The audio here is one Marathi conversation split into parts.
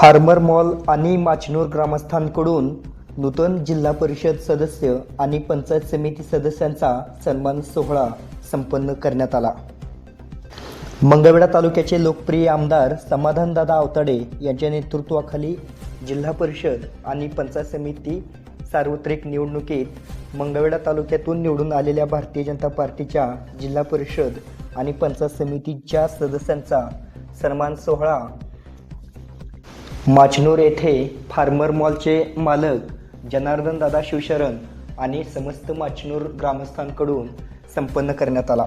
फार्मर मॉल आणि माचनूर ग्रामस्थांकडून नूतन जिल्हा परिषद सदस्य आणि पंचायत समिती सदस्यांचा सन्मान सोहळा संपन्न करण्यात आला. मंगळवेढा तालुक्याचे लोकप्रिय आमदार समाधानदादा आवताडे यांच्या नेतृत्वाखाली जिल्हा परिषद आणि पंचायत समिती सार्वत्रिक निवडणुकीत मंगळवेढा तालुक्यातून निवडून आलेल्या भारतीय जनता पार्टीच्या जिल्हा परिषद आणि पंचायत समितीच्या सदस्यांचा सन्मान सोहळा माचनूर येथे फार्मर मॉलचे मालक जनार्दन दादा शिवशरण आणि समस्त माचनूर ग्रामस्थांकडून संपन्न करण्यात आला.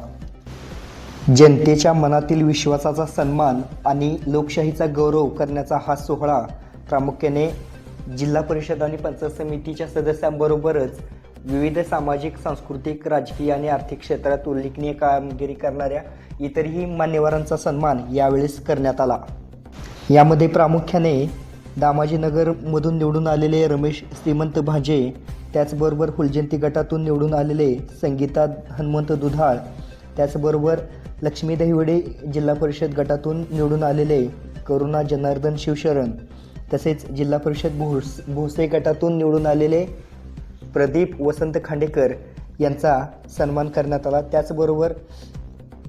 जनतेच्या मनातील विश्वासाचा सन्मान आणि लोकशाहीचा गौरव करण्याचा हा सोहळा प्रामुख्याने जिल्हा परिषद आणि पंचायत समितीच्या सदस्यांबरोबरच विविध सामाजिक सांस्कृतिक राजकीय आणि आर्थिक क्षेत्रात उल्लेखनीय कामगिरी करणाऱ्या इतरही मान्यवरांचा सन्मान यावेळेस करण्यात आला. यामध्ये प्रामुख्याने दामाजीनगरमधून निवडून आलेले रमेश श्रीमंत भाजे त्याचबरोबर फुलजयंती गटातून निवडून आलेले संगीता हनुमंत दुधाळ त्याचबरोबर लक्ष्मी दहिवडे जिल्हा परिषद गटातून निवडून आलेले करुणा जनार्दन शिवशरण तसेच जिल्हा परिषद भोस भोसे गटातून निवडून आलेले प्रदीप वसंत खांडेकर यांचा सन्मान करण्यात आला. त्याचबरोबर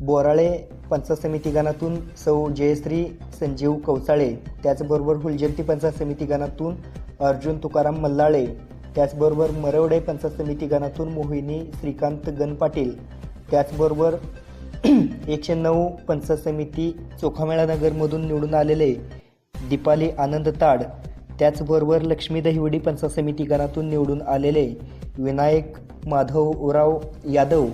बोराळे पंचायत समिती गणातून सौ जयश्री संजीव कवचाळे त्याचबरोबर हुलजंती पंचायत समिती गणातून अर्जुन तुकाराम मल्लाळे त्याचबरोबर मरवडे पंचायत समिती गणातून मोहिनी श्रीकांत गण पाटील त्याचबरोबर एकशे नऊ पंचायत समिती चोखामेळा नगरमधून निवडून आलेले दीपाली आनंद ताड त्याचबरोबर लक्ष्मी दहिवडी पंचायत समिती गणातून निवडून आलेले विनायक माधव उराव यादव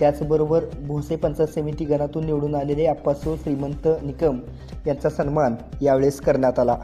त्याचबरोबर भोसे पंचायत समिती गणातून निवडून आलेले अप्पासू श्रीमंत निकम यांचा सन्मान यावेळेस करण्यात आला.